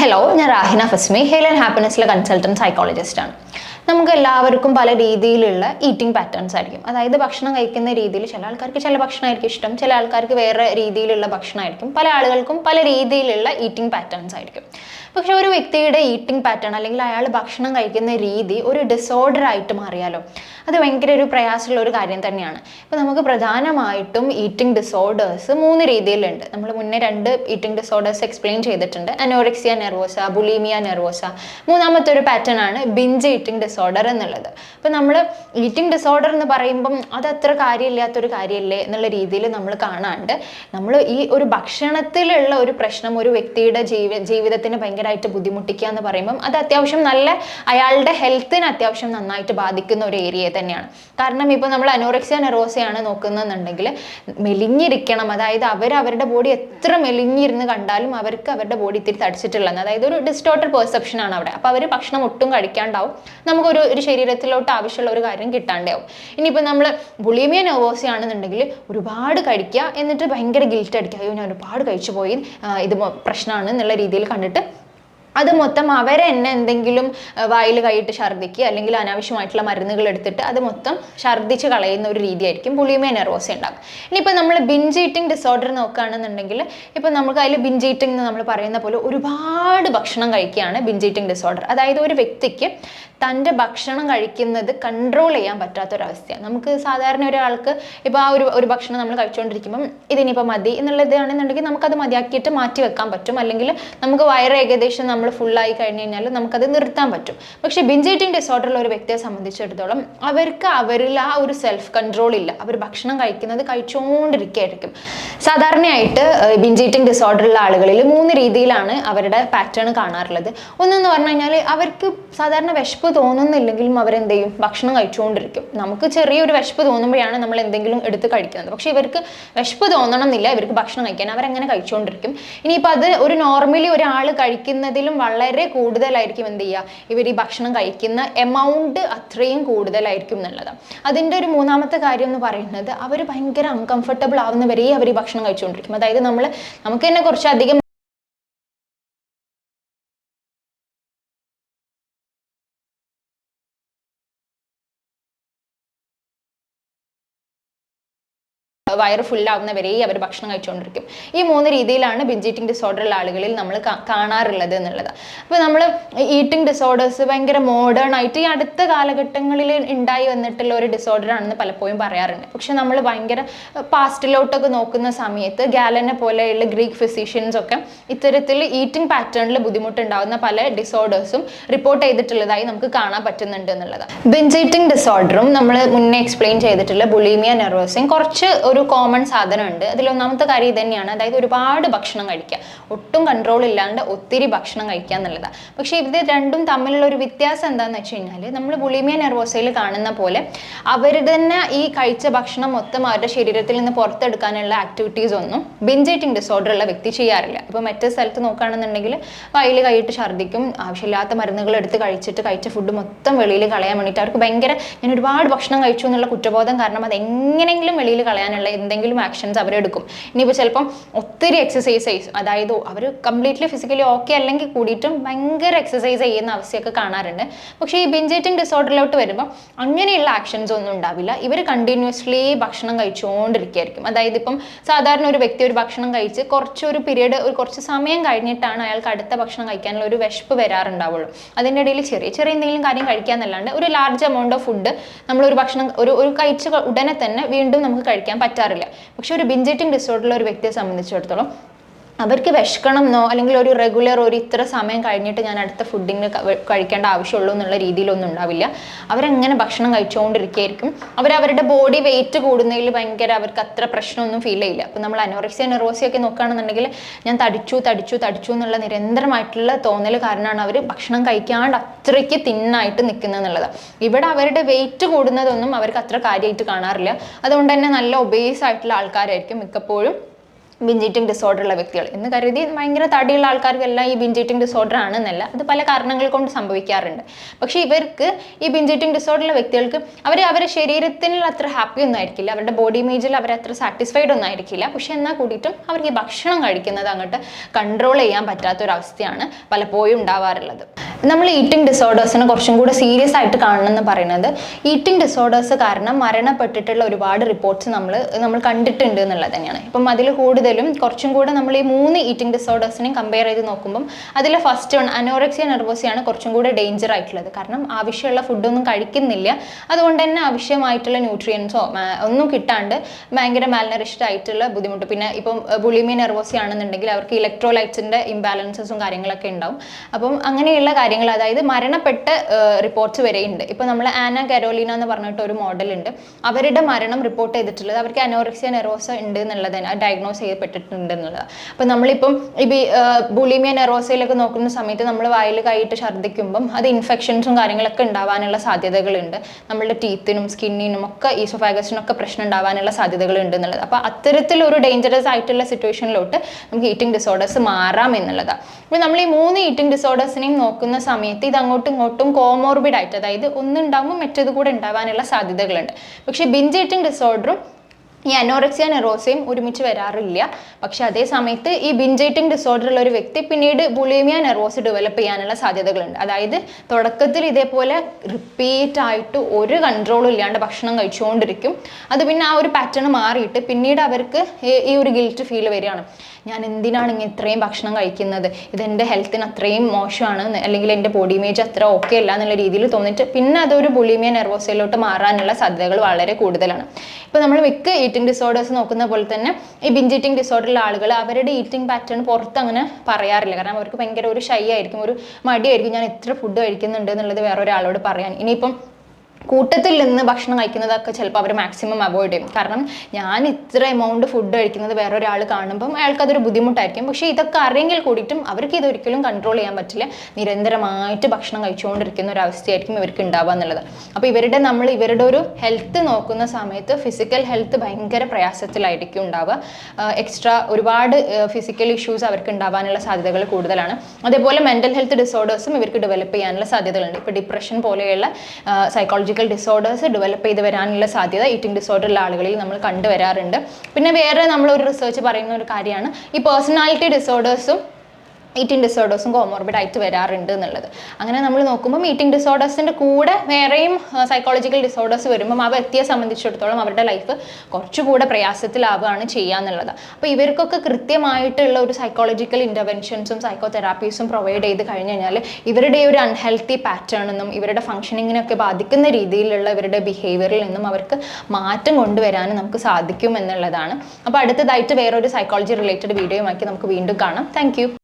Hello ഞാൻ Rahina Fasmi hell and ഹാപ്പിനെസ്സിലെ consultant psychologist ആണ്. നമുക്ക് എല്ലാവർക്കും പല രീതിയിലുള്ള ഈറ്റിംഗ് പാറ്റേൺസ് ആയിരിക്കും. അതായത് ഭക്ഷണം കഴിക്കുന്ന രീതിയിൽ ചില ആൾക്കാർക്ക് ചില ഭക്ഷണമായിരിക്കും ഇഷ്ടം ചില ആൾക്കാർക്ക് വേറെ രീതിയിലുള്ള ഭക്ഷണമായിരിക്കും. പല ആളുകൾക്കും പല രീതിയിലുള്ള ഈറ്റിംഗ് പാറ്റേൺസ് ആയിരിക്കും. പക്ഷെ ഒരു വ്യക്തിയുടെ ഈറ്റിംഗ് പാറ്റേൺ അല്ലെങ്കിൽ അയാൾ ഭക്ഷണം കഴിക്കുന്ന രീതി ഒരു ഡിസോർഡർ ആയിട്ട് മാറിയാലോ? അത് ഭയങ്കര ഒരു പ്രയാസമുള്ള ഒരു കാര്യം തന്നെയാണ്. ഇപ്പോൾ നമുക്ക് പ്രധാനമായിട്ടും ഈറ്റിംഗ് ഡിസോർഡേഴ്സ് മൂന്ന് രീതിയിലുണ്ട്. നമ്മൾ മുന്നേ രണ്ട് ഈറ്റിംഗ് ഡിസോർഡേഴ്സ് എക്സ്പ്ലെയിൻ ചെയ്തിട്ടുണ്ട്. അനോറിക്സിയ നെർവോസ ബുലീമിയ നെർവോസ മൂന്നാമത്തെ ഒരു പാറ്റേൺ ആണ് ബിഞ്ച് ഈറ്റിംഗ് ഡിസോർഡർ എന്നുള്ളത്. അപ്പം നമ്മൾ ഈറ്റിംഗ് ഡിസോർഡർ എന്ന് പറയുമ്പം അത് അത്ര കാര്യമില്ലാത്തൊരു കാര്യമല്ലേ എന്നുള്ള രീതിയിൽ നമ്മൾ കാണാണ്ട് നമ്മൾ ഈ ഒരു ഭക്ഷണത്തിലുള്ള ഒരു പ്രശ്നം ഒരു വ്യക്തിയുടെ ജീവി ജീവിതത്തിന് ഭയങ്കരമായിട്ട് ബുദ്ധിമുട്ടിക്കുക എന്ന് പറയുമ്പം അത് അത്യാവശ്യം നല്ല അയാളുടെ ഹെൽത്തിന് അത്യാവശ്യം നന്നായിട്ട് ബാധിക്കുന്ന ഒരു ഏരിയ തന്നെയാണ്. കാരണം ഇപ്പോൾ നമ്മൾ അനോറക്സിയ നെറോസയാണ് നോക്കുന്നതെന്നുണ്ടെങ്കിൽ മെലിഞ്ഞിരിക്കണം. അതായത് അവർ അവരുടെ ബോഡി എത്ര മെലിഞ്ഞിരുന്ന് കണ്ടാലും അവർക്ക് അവരുടെ ബോഡി ഇത്തിരി തടിച്ചിട്ടുള്ളത് അതായത് ഒരു ഡിസ്റ്റോർട്ടഡ് പെർസെപ്ഷൻ ആണ് അവിടെ. അപ്പോൾ അവർ ഭക്ഷണം ഒട്ടും കഴിക്കാണ്ടാവും. നമുക്കൊരു ഒരു ശരീരത്തിലോട്ട് ആവശ്യമുള്ള ഒരു കാര്യം കിട്ടാണ്ടാവും. ഇനിയിപ്പോൾ നമ്മൾ ബുളിമിയ നോവോസി ആണെന്നുണ്ടെങ്കിൽ ഒരുപാട് കഴിക്കുക എന്നിട്ട് ഭയങ്കര ഗിൽറ്റ് അടിക്കുക അയ്യോ ഞാൻ ഒരുപാട് കഴിച്ചു പോയി ഇത് പ്രശ്നമാണ് എന്നുള്ള രീതിയിൽ കണ്ടിട്ട് അത് മൊത്തം അവരെ തന്നെ എന്തെങ്കിലും വായിൽ കൈയിട്ട് ഛർദ്ദിക്കുക അല്ലെങ്കിൽ അനാവശ്യമായിട്ടുള്ള മരുന്നുകൾ എടുത്തിട്ട് അത് മൊത്തം ഛർദ്ദിച്ച് കളയുന്ന ഒരു രീതിയായിരിക്കും പുളിയുമേ നെർവോസ ഉണ്ടാകും ഇനിയിപ്പോൾ നമ്മൾ ബിഞ്ച് ഈറ്റിംഗ് ഡിസോർഡർ നോക്കുകയാണെന്നുണ്ടെങ്കിൽ ഇപ്പോൾ നമുക്ക് അതിൽ ബിഞ്ച് ഈറ്റിംഗ് എന്ന് നമ്മൾ പറയുന്ന പോലെ ഒരുപാട് ഭക്ഷണം കഴിക്കുകയാണ് ബിഞ്ച് ഈറ്റിംഗ് ഡിസോർഡർ അതായത് ഒരു വ്യക്തിക്ക് തന്റെ ഭക്ഷണം കഴിക്കുന്നത് കൺട്രോൾ ചെയ്യാൻ പറ്റാത്തൊരവസ്ഥയാണ്. നമുക്ക് സാധാരണ ഒരാൾക്ക് ഇപ്പോൾ ആ ഒരു ഒരു ഭക്ഷണം നമ്മൾ കഴിച്ചുകൊണ്ടിരിക്കുമ്പം ഇതിനിപ്പോൾ മതി എന്നുള്ളതാണെന്നുണ്ടെങ്കിൽ നമുക്കത് മതിയാക്കിയിട്ട് മാറ്റി വെക്കാൻ പറ്റും. അല്ലെങ്കിൽ നമുക്ക് വയറ് ഏകദേശം നമ്മൾ ഫുള്ളായി കഴിഞ്ഞ് കഴിഞ്ഞാൽ നമുക്കത് നിർത്താൻ പറ്റും. പക്ഷേ ബിഞ്ച് ഈറ്റിംഗ് ഡിസോർഡറുള്ള ഒരു വ്യക്തിയെ സംബന്ധിച്ചിടത്തോളം അവർക്ക് അവരിൽ ആ ഒരു സെൽഫ് കൺട്രോൾ ഇല്ല. അവർ ഭക്ഷണം കഴിക്കുന്നത് കഴിച്ചുകൊണ്ടിരിക്കുകയായിരിക്കും. സാധാരണയായിട്ട് ബിഞ്ച് ഈറ്റിംഗ് ഡിസോർഡറുള്ള ആളുകളിൽ മൂന്ന് രീതിയിലാണ് അവരുടെ പാറ്റേൺ കാണാറുള്ളത്. ഒന്നെന്ന് പറഞ്ഞു കഴിഞ്ഞാൽ അവർക്ക് സാധാരണ വിശപ്പ് തോന്നുന്നില്ലെങ്കിലും അവരെന്ത് ചെയ്യും ഭക്ഷണം കഴിച്ചുകൊണ്ടിരിക്കും. നമുക്ക് ചെറിയൊരു വിശപ്പ് തോന്നുമ്പോഴാണ് നമ്മൾ എന്തെങ്കിലും എടുത്ത് കഴിക്കുന്നത്. പക്ഷേ ഇവർക്ക് വിശപ്പ് തോന്നണം എന്നില്ല ഇവർക്ക് ഭക്ഷണം കഴിക്കാൻ അവരങ്ങനെ കഴിച്ചുകൊണ്ടിരിക്കും. ഇനിയിപ്പോൾ അത് ഒരു നോർമലി ഒരാൾ കഴിക്കുന്നതിലും വളരെ കൂടുതലായിരിക്കും എന്ത് ചെയ്യുക? ഇവർ ഈ ഭക്ഷണം കഴിക്കുന്ന എമൗണ്ട് അത്രയും കൂടുതലായിരിക്കും എന്നുള്ളത്. അതിന്റെ ഒരു മൂന്നാമത്തെ കാര്യം എന്ന് പറയുന്നത് അവർ ഭയങ്കര അൺകംഫർട്ടബിൾ ആവുന്നവരെയും അവർ ഈ ഭക്ഷണം കഴിച്ചുകൊണ്ടിരിക്കും. അതായത് നമ്മൾ നമുക്ക് തന്നെ കുറച്ചധികം വയറ് ഫുള്ളാവുന്നവരെ അവർ ഭക്ഷണം കഴിച്ചുകൊണ്ടിരിക്കും ഈ മൂന്ന് രീതിയിലാണ് ബിഞ്ച് ഈറ്റിംഗ് ഡിസോർഡർ ഉള്ള ആളുകളിൽ നമ്മൾ കാണാറുള്ളത് എന്നുള്ളത്. അപ്പോൾ നമ്മൾ ഈറ്റിംഗ് ഡിസോർഡേഴ്സ് ഭയങ്കര മോഡേൺ ആയിട്ട് ഈ അടുത്ത കാലഘട്ടങ്ങളിൽ ഉണ്ടായി വന്നിട്ടുള്ള ഒരു ഡിസോർഡർ ആണെന്ന് പലപ്പോഴും പറയാറുണ്ട്. പക്ഷെ നമ്മൾ ഭയങ്കര പാസ്റ്റിലോട്ടൊക്കെ നോക്കുന്ന സമയത്ത് ഗാലനെ പോലെയുള്ള ഗ്രീക്ക് ഫിസിഷ്യൻസ് ഒക്കെ ഇത്തരത്തിൽ ഈറ്റിംഗ് പാറ്റേണിൽ ബുദ്ധിമുട്ടുണ്ടാകുന്ന പല ഡിസോർഡേഴ്സും റിപ്പോർട്ട് ചെയ്തിട്ടുള്ളതായി നമുക്ക് കാണാൻ പറ്റുന്നുണ്ട് എന്നുള്ളത് ബിഞ്ച് ഈറ്റിംഗ് ഡിസോർഡറും നമ്മൾ മുന്നേ എക്സ്പ്ലെയിൻ ചെയ്തിട്ടുള്ള ബുളീമിയ നെർവോസിയും കുറച്ച് ഒരു കോമൺ സാധനമുണ്ട്. അതിലൊന്നാമത്തെ കാര്യം ഇതന്നെയാണ് അതായത് ഒരുപാട് ഭക്ഷണം കഴിക്കുക. ഒട്ടും കൺട്രോൾ ഇല്ലാണ്ട് ഒത്തിരി ഭക്ഷണം കഴിക്കുക എന്നുള്ളതാണ് പക്ഷേ ഇത് രണ്ടും തമ്മിലുള്ള ഒരു വ്യത്യാസം എന്താണെന്ന് വെച്ച് കഴിഞ്ഞാൽ നമ്മൾ ബുളിമിയ നെർവോസയിൽ കാണുന്ന പോലെ അവർ തന്നെ ഈ കഴിച്ച ഭക്ഷണം മൊത്തം അവരുടെ ശരീരത്തിൽ നിന്ന് പുറത്തെടുക്കാനുള്ള ആക്ടിവിറ്റീസ് ഒന്നും ബിഞ്ചേറ്റിംഗ് ഡിസോർഡർ ഉള്ള വ്യക്തി ചെയ്യാറില്ല. ഇപ്പോൾ മറ്റേ സ്ഥലത്ത് നോക്കുകയാണെന്നുണ്ടെങ്കിൽ വയൽ കൈയിട്ട് ഛർദ്ദിക്കും ആവശ്യമില്ലാത്ത മരുന്നുകൾ എടുത്ത് കഴിച്ചിട്ട് കഴിച്ച ഫുഡ് മൊത്തം വെളിയിൽ കളയാൻ വേണ്ടിയിട്ട് അവർക്ക് ഭയങ്കര ഞാൻ ഒരുപാട് ഭക്ഷണം കഴിച്ചു എന്നുള്ള കുറ്റബോധം കാരണം അത് എങ്ങനെയെങ്കിലും വെളിയിൽ കളയാനുള്ള എന്തെങ്കിലും ആക്ഷൻസ് അവരെടുക്കും ഇനിയിപ്പോൾ ചിലപ്പം ഒത്തിരി എക്സസൈസ് അതായത് അവർ കംപ്ലീറ്റ്ലി ഫിസിക്കലി ഓക്കെ അല്ലെങ്കിൽ കൂടിയിട്ടും ഭയങ്കര എക്സസൈസ് ചെയ്യുന്ന അവസ്ഥയൊക്കെ കാണാറുണ്ട്. പക്ഷേ ഈ ബിഞ്ചേറ്റിംഗ് ഡിസോർഡറിലോട്ട് വരുമ്പോൾ അങ്ങനെയുള്ള ആക്ഷൻസ് ഒന്നും ഉണ്ടാവില്ല. ഇവർ കണ്ടിന്യൂസ്ലി ഭക്ഷണം കഴിച്ചുകൊണ്ടിരിക്കുകയായിരിക്കും അതായത് ഇപ്പം സാധാരണ ഒരു വ്യക്തി ഒരു ഭക്ഷണം കഴിച്ച് കുറച്ചൊരു പീരീഡ് ഒരു കുറച്ച് സമയം കഴിഞ്ഞിട്ടാണ് അയാൾക്ക് അടുത്ത ഭക്ഷണം കഴിക്കാനുള്ള ഒരു വിശപ്പ് വരാറുണ്ടാവുള്ളൂ. അതിന്റെ ഇടയിൽ ചെറിയ ചെറിയ എന്തെങ്കിലും കാര്യം കഴിക്കാന്നല്ലാണ്ട് ഒരു ലാർജ് എമൗണ്ട് ഓഫ് ഫുഡ് നമ്മൾ ഒരു ഭക്ഷണം ഒരു ഒരു കഴിച്ച ഉടനെ തന്നെ വീണ്ടും നമുക്ക് കഴിക്കാൻ പറ്റാറില്ല. പക്ഷെ ഒരു ബിഞ്ചേറ്റിംഗ് ഡിസോർഡറുള്ള ഒരു വ്യക്തിയെ സംബന്ധിച്ചിടത്തോളം അവർക്ക് വിശക്കണം എന്നോ അല്ലെങ്കിൽ ഒരു റെഗുലർ ഒരു ഇത്ര സമയം കഴിഞ്ഞിട്ട് ഞാൻ അടുത്ത ഫുഡിന് കഴിക്കേണ്ട ആവശ്യമുള്ളൂ എന്നുള്ള രീതിയിലൊന്നും ഉണ്ടാവില്ല. അവരങ്ങനെ ഭക്ഷണം കഴിച്ചുകൊണ്ടിരിക്കുകയായിരിക്കും അവരുടെ ബോഡി വെയിറ്റ് കൂടുന്നതിൽ ഭയങ്കര അവർക്ക് അത്ര പ്രശ്നമൊന്നും ഫീൽ ചെയ്യില്ല. അപ്പം നമ്മൾ അനോറക്സിയ നെറോസിയ ഒക്കെ നോക്കുകയാണെന്നുണ്ടെങ്കിൽ ഞാൻ തടിച്ചു തടിച്ചു തടിച്ചു എന്നുള്ള നിരന്തരമായിട്ടുള്ള തോന്നൽ കാരണമാണ് അവർ ഭക്ഷണം കഴിക്കാണ്ട് അത്രയ്ക്ക് തിന്നായിട്ട് നിൽക്കുന്നത് എന്നുള്ളത്. ഇവിടെ അവരുടെ വെയിറ്റ് കൂടുന്നതൊന്നും അവർക്ക് അത്ര കാര്യമായിട്ട് കാണാറില്ല. അതുകൊണ്ട് തന്നെ നല്ല ഒബേസ് ആയിട്ടുള്ള ആൾക്കാരായിരിക്കും മിക്കപ്പോഴും. ബിഞ്ച് ഈറ്റിംഗ് ഡിസോർഡർ ഉള്ള വ്യക്തികൾ. എന്ന് കരുതി ഭയങ്കര തടിയുള്ള ആൾക്കാർക്കെല്ലാം ഈ ബിഞ്ച് ഈറ്റിംഗ് ഡിസോർഡർ ആണെന്നല്ല അത് പല കാരണങ്ങൾ കൊണ്ട് സംഭവിക്കാറുണ്ട്. പക്ഷേ ഇവർക്ക് ഈ ബിഞ്ച് ഈറ്റിംഗ് ഡിസോർഡർ ഉള്ള വ്യക്തികൾക്ക് അവർ അവരുടെ ശരീരത്തിൽ അത്ര ഹാപ്പി ഒന്നും ആയിരിക്കില്ല അവരുടെ ബോഡി ഇമേജിൽ അവർ അത്ര സാറ്റിസ്ഫൈഡ് ഒന്നും ആയിരിക്കില്ല. പക്ഷേ എന്നാൽ കൂടിയിട്ടും അവർക്ക് ഭക്ഷണം കഴിക്കുന്നത് അങ്ങോട്ട് കൺട്രോൾ ചെയ്യാൻ പറ്റാത്ത ഒരു പറ്റാത്തൊരവസ്ഥയാണ് പലപ്പോഴും ഉണ്ടാവാറുള്ളത്. നമ്മൾ ഈറ്റിംഗ് ഡിസോർഡേഴ്സിനെ കുറച്ചും കൂടെ സീരിയസ് ആയിട്ട് കാണണം എന്ന് പറയുന്നത് ഈറ്റിംഗ് ഡിസോർഡേഴ്സ് കാരണം മരണപ്പെട്ടിട്ടുള്ള ഒരുപാട് റിപ്പോർട്ട്സ് നമ്മൾ നമ്മൾ കണ്ടിട്ടുണ്ട് എന്നുള്ളത് തന്നെയാണ്. ഇപ്പം അതിൽ കൂടുതലും കുറച്ചും കൂടെ നമ്മൾ ഈ മൂന്ന് ഈറ്റിംഗ് ഡിസോർഡേഴ്സിനെയും കമ്പയർ ചെയ്ത് നോക്കുമ്പം അതിൽ ഫസ്റ്റ് വൺ അനോറക്സിയ നെർവോസിയാണ് കുറച്ചും കൂടെ ഡേഞ്ചർ ആയിട്ടുള്ളത്. കാരണം ആവശ്യമുള്ള ഫുഡൊന്നും കഴിക്കുന്നില്ല. അതുകൊണ്ട് തന്നെ ആവശ്യമായിട്ടുള്ള ന്യൂട്രിയൻസോ ഒന്നും കിട്ടാണ്ട് ഭയങ്കര മാൽനറിഷ്ഡ് ആയിട്ടുള്ള ബുദ്ധിമുട്ട്. പിന്നെ ഇപ്പം ബുളിമി നെർവോസി ആണെന്നുണ്ടെങ്കിൽ അവർക്ക് ഇലക്ട്രോലൈറ്റ്സിന്റെ ഇംബാലൻസസും കാര്യങ്ങളൊക്കെ ഉണ്ടാവും. അപ്പം അങ്ങനെയുള്ള കാര്യങ്ങൾ അതായത് മരണപ്പെട്ട റിപ്പോർട്ട്സ് വരെയുണ്ട്. ഇപ്പോൾ നമ്മൾ ആന കരോലിന എന്ന് പറഞ്ഞിട്ട് ഒരു മോഡലുണ്ട് അവരുടെ മരണം റിപ്പോർട്ട് ചെയ്തിട്ടുള്ളത് അവർക്ക് അനോറക്സിയ നെറോസ ഉണ്ട് എന്നുള്ളത് ഡയഗ്നോസ് ചെയ്യപ്പെട്ടിട്ടുണ്ട് എന്നുള്ളത് അപ്പം നമ്മളിപ്പം ഈ ബുളിമിയ നെറോസയിലൊക്കെ നോക്കുന്ന സമയത്ത് നമ്മൾ വായിൽ കൈയിട്ട് ഛർദ്ദിക്കുമ്പം അത് ഇൻഫെക്ഷൻസും കാര്യങ്ങളൊക്കെ ഉണ്ടാവാനുള്ള സാധ്യതകളുണ്ട്. നമ്മളുടെ ടീത്തിനും സ്കിന്നിനും ഒക്കെ ഈസോഫാഗസിനും ഒക്കെ പ്രശ്നം ഉണ്ടാവാനുള്ള സാധ്യതകളുണ്ട് എന്നുള്ളത്. അപ്പോൾ അത്തരത്തിലൊരു ഡേഞ്ചറസ് ആയിട്ടുള്ള സിറ്റുവേഷനിലോട്ട് നമുക്ക് ഈറ്റിംഗ് ഡിസോർഡേഴ്സ് മാറാം എന്നുള്ളതാണ് അപ്പോൾ നമ്മൾ ഈ മൂന്ന് ഈറ്റിംഗ് ഡിസോർഡേഴ്സിനെയും നോക്കുന്ന സമയത്ത് ഇത് അങ്ങോട്ടും ഇങ്ങോട്ടും കോമോർബിഡ് ആയിട്ട് അതായത് ഒന്നുണ്ടാകുമ്പോൾ മറ്റേത് കൂടെ ഉണ്ടാവാനുള്ള സാധ്യതകളുണ്ട്. പക്ഷേ ബിഞ്ച് ഈറ്റിംഗ് ഡിസോർഡറും ഈ അനോറക്സിയ നെറോസയും ഒരുമിച്ച് വരാറില്ല. പക്ഷെ അതേ സമയത്ത് ഈ ബിൻജൈറ്റിംഗ് ഡിസോർഡർ ഉള്ള ഒരു വ്യക്തി പിന്നീട് ബുളീമിയ നെറോസ് ഡെവലപ്പ് ചെയ്യാനുള്ള സാധ്യതകളുണ്ട്. അതായത് തുടക്കത്തിൽ ഇതേപോലെ റിപ്പീറ്റ് ആയിട്ട് ഒരു കൺട്രോളും ഇല്ലാണ്ട് ഭക്ഷണം കഴിച്ചുകൊണ്ടിരിക്കും. അത് പിന്നെ ആ ഒരു പാറ്റേൺ മാറിയിട്ട് പിന്നീട് അവർക്ക് ഈ- ഒരു ഗിൽറ്റ് ഫീൽ വരികയാണ്. ഞാൻ എന്തിനാണ് ഇങ്ങനെ ഇത്രയും ഭക്ഷണം കഴിക്കുന്നത്? ഇതെന്റെ ഹെൽത്തിന് അത്രയും മോശമാണ്. അല്ലെങ്കിൽ എന്റെ ബോഡി ഇമേജ് അത്ര ഓക്കെ അല്ല എന്നുള്ള രീതിയിൽ തോന്നിയിട്ട് പിന്നെ അതൊരു ബുളീമിയ നെർവോസയിലോട്ട് മാറാനുള്ള സാധ്യതകൾ വളരെ കൂടുതലാണ്. ഇപ്പോൾ നമ്മൾ മിക്ക ഈറ്റിംഗ് ഡിസോർഡേഴ്സ് നോക്കുന്ന പോലെ തന്നെ ഈ ബിഞ്ച് ഈറ്റിംഗ് ഡിസോർഡറുള്ള ആളുകൾ അവരുടെ ഈറ്റിംഗ് പാറ്റേൺ പുറത്ത് അങ്ങനെ പറയാറില്ല. കാരണം അവർക്ക് ഭയങ്കര ഒരു ഷൈ ആയിരിക്കും ഒരു മടിയായിരിക്കും. ഞാൻ എത്ര ഫുഡ് കഴിക്കുന്നുണ്ട് എന്നുള്ളത് വേറെ ഒരാളോട് പറയാൻ. ഇനിയിപ്പം കൂട്ടത്തിൽ നിന്ന് ഭക്ഷണം കഴിക്കുന്നതൊക്കെ ചിലപ്പോൾ അവർ മാക്സിമം അവോയ്ഡ് ചെയ്യും. കാരണം ഞാൻ ഇത്ര എമൗണ്ട് ഫുഡ് കഴിക്കുന്നത് വേറെ ഒരാൾ കാണുമ്പം അയാൾക്കതൊരു ബുദ്ധിമുട്ടായിരിക്കും. പക്ഷേ ഇതൊക്കെ അറിയെങ്കിൽ കൂടിയിട്ടും അവർക്ക് ഇതൊരിക്കലും കൺട്രോൾ ചെയ്യാൻ പറ്റില്ല. നിരന്തരമായിട്ട് ഭക്ഷണം കഴിച്ചുകൊണ്ടിരിക്കുന്ന ഒരു അവസ്ഥയായിരിക്കും ഇവർക്ക് ഉണ്ടാവുക എന്നുള്ളത്. അപ്പോൾ ഇവരുടെ നമ്മൾ ഇവരുടെ ഒരു ഹെൽത്ത് നോക്കുന്ന സമയത്ത് ഫിസിക്കൽ ഹെൽത്ത് ഭയങ്കര പ്രയാസത്തിലായിരിക്കും ഉണ്ടാവുക. എക്സ്ട്രാ ഒരുപാട് ഫിസിക്കൽ ഇഷ്യൂസ് അവർക്ക് ഉണ്ടാവാനുള്ള സാധ്യതകൾ കൂടുതലാണ്. അതേപോലെ മെന്റൽ ഹെൽത്ത് ഡിസോർഡേഴ്സും ഇവർക്ക് ഡെവലപ്പ് ചെയ്യാനുള്ള സാധ്യതകളുണ്ട്. ഇപ്പോൾ ഡിപ്രഷൻ പോലെയുള്ള സൈക്കോളജിക്കൽ ഡിസോർഡേഴ്സ് ഡെവലപ്പ് ചെയ്ത് വരാനുള്ള സാധ്യത ഈറ്റിംഗ് ഡിസോർഡർ ഉള്ള ആളുകളിൽ നമ്മൾ കണ്ടുവരാറുണ്ട്. പിന്നെ വേറെ നമ്മൾ ഒരു റിസർച്ച് പറയുന്ന ഒരു കാര്യമാണ്. ഈ പേഴ്സണാലിറ്റി ഡിസോർഡേഴ്സും ഈറ്റിംഗ് ഡിസോർഡേഴ്സും കോമോർബിഡ് ആയിട്ട് വരാറുണ്ട് എന്നുള്ളത്. അങ്ങനെ നമ്മൾ നോക്കുമ്പോൾ ഈറ്റിംഗ് ഡിസോർഡേഴ്സിന്റെ കൂടെ വേറെയും സൈക്കോളജിക്കൽ ഡിസോർഡേഴ്സ് വരുമ്പം ആ വ്യക്തിയെ സംബന്ധിച്ചിടത്തോളം അവരുടെ ലൈഫ് കുറച്ചുകൂടെ പ്രയാസത്തിലാവുകയാണ് ചെയ്യുക എന്നുള്ളത്. അപ്പോൾ ഇവർക്കൊക്കെ കൃത്യമായിട്ടുള്ള ഒരു സൈക്കോളജിക്കൽ ഇന്റർവെൻഷൻസും സൈക്കോ തെറാപ്പീസും പ്രൊവൈഡ് ചെയ്ത് കഴിഞ്ഞ് കഴിഞ്ഞാൽ ഇവരുടെ ഒരു അൺഹെൽത്തി പാറ്റേണെന്നും ഇവരുടെ ഫങ്ഷനിങ്ങിനൊക്കെ ബാധിക്കുന്ന രീതിയിലുള്ള ഇവരുടെ ബിഹേവിയറിൽ നിന്നും അവർക്ക് മാറ്റം കൊണ്ടുവരാനും നമുക്ക് സാധിക്കും എന്നുള്ളതാണ്. അപ്പോൾ അടുത്തതായിട്ട് വേറൊരു സൈക്കോളജി റിലേറ്റഡ് വീഡിയോയുമാക്കി നമുക്ക് വീണ്ടും കാണാം. താങ്ക്